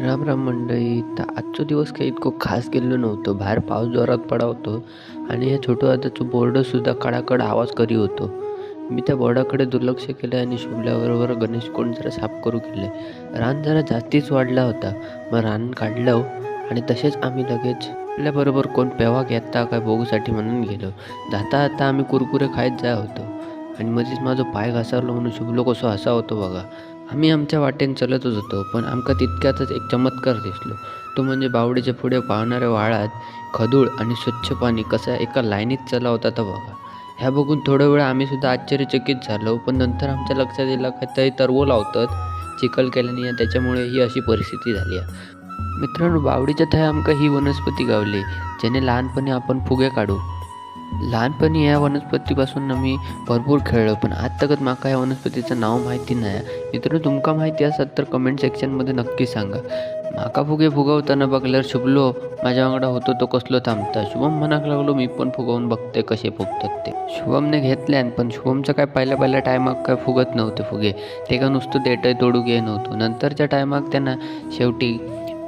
राम राम मंडळी तर आजचा दिवस काही इतकं खास गेलो नव्हतो. बाहेर पाऊस जोरात पडा होतो आणि या छोटं आताचं बोर्डसुद्धा कडाकड आवाज करी होतो. मी त्या बोर्डाकडे दुर्लक्ष केलं आणि शिवल्याबरोबर गणेश कोण जरा साफ करू केले रान जरा जास्तीच वाढला होता. मग रान काढलं आणि तसेच आम्ही लगेच आपल्याबरोबर कोण पेवा घेता काय बघूसाठी म्हणून गेलो. जाता आता आम्ही कुरकुरे खायत जाय होतो. आणि मध्येच माझा पाय घासावलो म्हणून शुभलो कसं हसा होतो बघा. आम्ही आमच्या वाटेन चलतच होतो पण आमकां तितक्यातच एक चमत्कार दिसलो. तो म्हणजे बावडीच्या पुढे पाहणाऱ्या वाळात खदूळ आणि स्वच्छ पाणी कसं एका लाईनीत चला होता तर बघा. ह्या बघून थोडा वेळ आम्ही सुद्धा आश्चर्यचकित झालो पण नंतर आमच्या लक्षात येईल तरी तरवो लावतात चिखल केल्याने त्याच्यामुळे ही अशी परिस्थिती झाली. आहे मित्रांनो बावडीच्या थंय आमकां ही वनस्पती गावली ज्याने लहानपणी आपण फुगे काढू. लहानपणी या वनस्पतीपासून आम्ही भरपूर खेळलो पण आज तगत माका या वनस्पतीचं नाव माहिती नाही मित्र तुमका माहिती असत तर कमेंट सेक्शनमध्ये नक्की सांगा. माका फुगे फुगवताना बघल्यावर शुभलो माझ्या वांगडा होतो तो कसलो थांबता. शुभम म्हणाक लागलो मी पण फुगवून बघते कसे फुगतात ते. शुभमने घेतल्यान पण शुभमचं काय पहिल्या पहिल्या टायमाक काय फुगत नव्हते फुगे. ते का नुसतं देठं तोडू घे नव्हतं. नंतरच्या टायमाक त्यांना शेवटी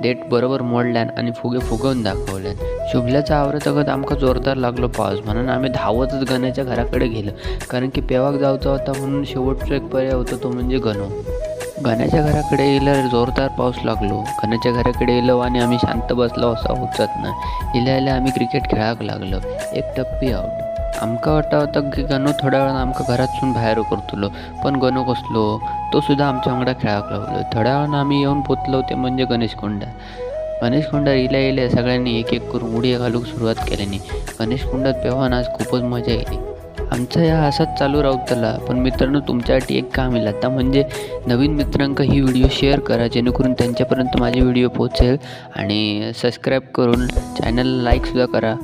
डेट बरोबर मोडल्यान आणि फुगे फुगवून दाखवल्यान. शुभल्याचा आवरत अगत आमका जोरदार लागलो पाऊस म्हणून आम्ही धावतच गण्याच्या घराकडे गेलो. कारण की पेवाक जाऊचा होता म्हणून शेवटचा एक पर्याय होता तो म्हणजे गणो. गण्याच्या घराकडे येयला जोरदार पाऊस लागलो. गण्याच्या घराकडे येलो आणि आम्ही शांत बसलो असा होतच ना इल्या इल्या आम्ही क्रिकेट खेळाक लागलो. एक टप्पी आउट आमकां वाटता होता की गणो थोड्या वेळान आमकां घरातसून भायर करतलो पण गणो कसलो तो सुद्धा आमच्या वांगडा खेळाक लागलो. थोड्या वेळान आम्ही येवन पोतलो ते म्हणजे गणेश कोंडा गणेश कोंडा इल्या इल्या सगळ्यांनी एक एक करून उडी घालूक सुरुवात केल्यानी गणेश कोंडात पेवान आज खूपच मजा येली. आमचा ह्या असाच चालू राहतला पण मित्रांनो तुमच्यासाठी एक काम येईल. आता म्हणजे नवीन मित्रांका ही व्हिडिओ शेअर करा जेणेकरून त्यांच्यापर्यंत माझी व्हिडिओ पोहोचेल आणि सबस्क्राईब करून चॅनलला लाईकसुद्धा करा.